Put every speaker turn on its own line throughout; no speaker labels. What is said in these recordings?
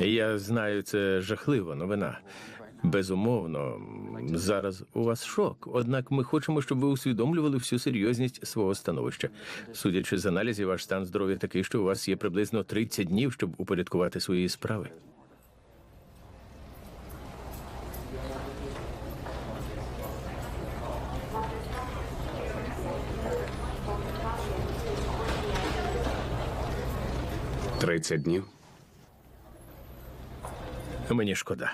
Я знаю, це жахлива новина. Безумовно, зараз у вас шок. Однак ми хочемо, щоб ви усвідомлювали всю серйозність свого становища. Судячи з аналізів, ваш стан здоров'я такий, що у вас є приблизно 30 днів, щоб упорядкувати свої справи.
Тридцять днів.
Мені шкода.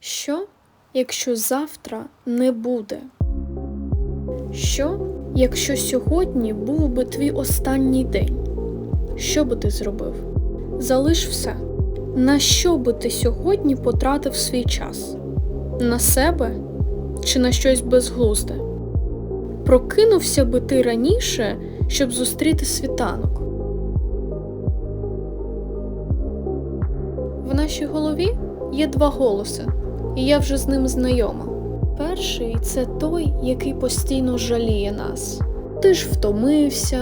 Що, якщо завтра не буде? Що, якщо сьогодні був би твій останній день? Що би ти зробив? Залиш все. На що би ти сьогодні потратив свій час? На себе чи на щось безглузде? Прокинувся би ти раніше, щоб зустріти світанок. Нашій голові є два голоси, і я вже з ним знайома. Перший це той, який постійно жаліє нас. Ти ж втомився,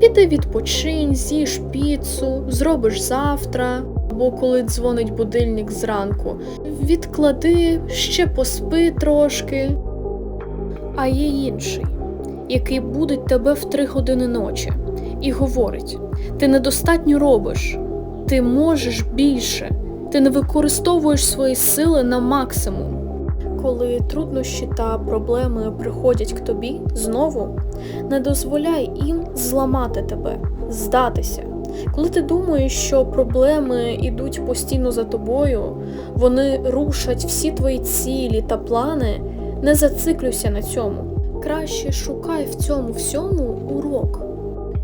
піди відпочинь, з'їж піцу, зробиш завтра, або коли дзвонить будильник зранку. Відклади, ще поспи трошки. А є інший, який будить тебе в три години ночі і говорить: ти недостатньо робиш, ти можеш більше, ти не використовуєш свої сили на максимум. Коли труднощі та проблеми приходять к тобі знову, не дозволяй їм зламати тебе, здатися. Коли ти думаєш, що проблеми йдуть постійно за тобою, вони рушать всі твої цілі та плани, не зациклюйся на цьому. Краще шукай в цьому всьому урок,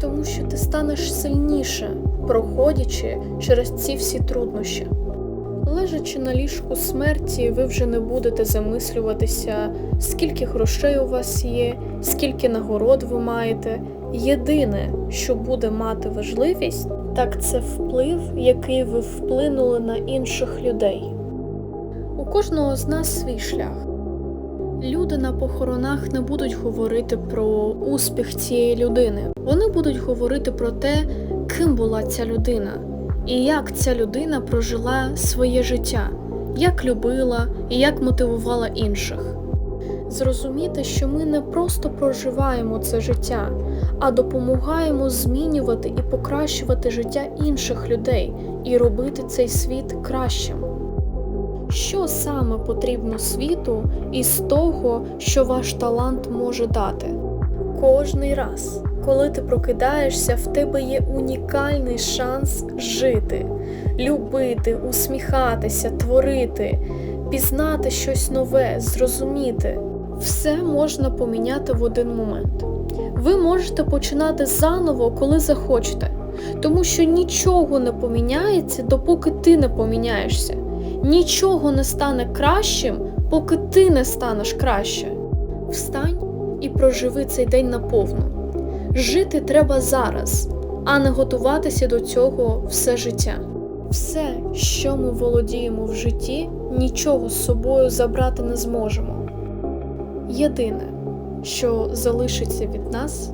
тому що ти станеш сильніше, проходячи через ці всі труднощі. Лежачи на ліжку смерті, ви вже не будете замислюватися, скільки грошей у вас є, скільки нагород ви маєте. Єдине, що буде мати важливість, так це вплив, який ви вплинули на інших людей. У кожного з нас свій шлях. Люди на похоронах не будуть говорити про успіх цієї людини. Вони будуть говорити про те, ким була ця людина, і як ця людина прожила своє життя, як любила і як мотивувала інших. Зрозуміти, що ми не просто проживаємо це життя, а допомагаємо змінювати і покращувати життя інших людей і робити цей світ кращим. Що саме потрібно світу із того, що ваш талант може дати? Кожний раз, коли ти прокидаєшся, в тебе є унікальний шанс жити, любити, усміхатися, творити, пізнати щось нове, зрозуміти. Все можна поміняти в один момент. Ви можете починати заново, коли захочете, тому що нічого не поміняється, допоки ти не поміняєшся. Нічого не стане кращим, поки ти не станеш краще. Встань і проживи цей день наповну. Жити треба зараз, а не готуватися до цього все життя. Все, що ми володіємо в житті, нічого з собою забрати не зможемо. Єдине, що залишиться від нас,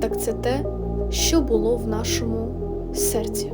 так це те, що було в нашому серці.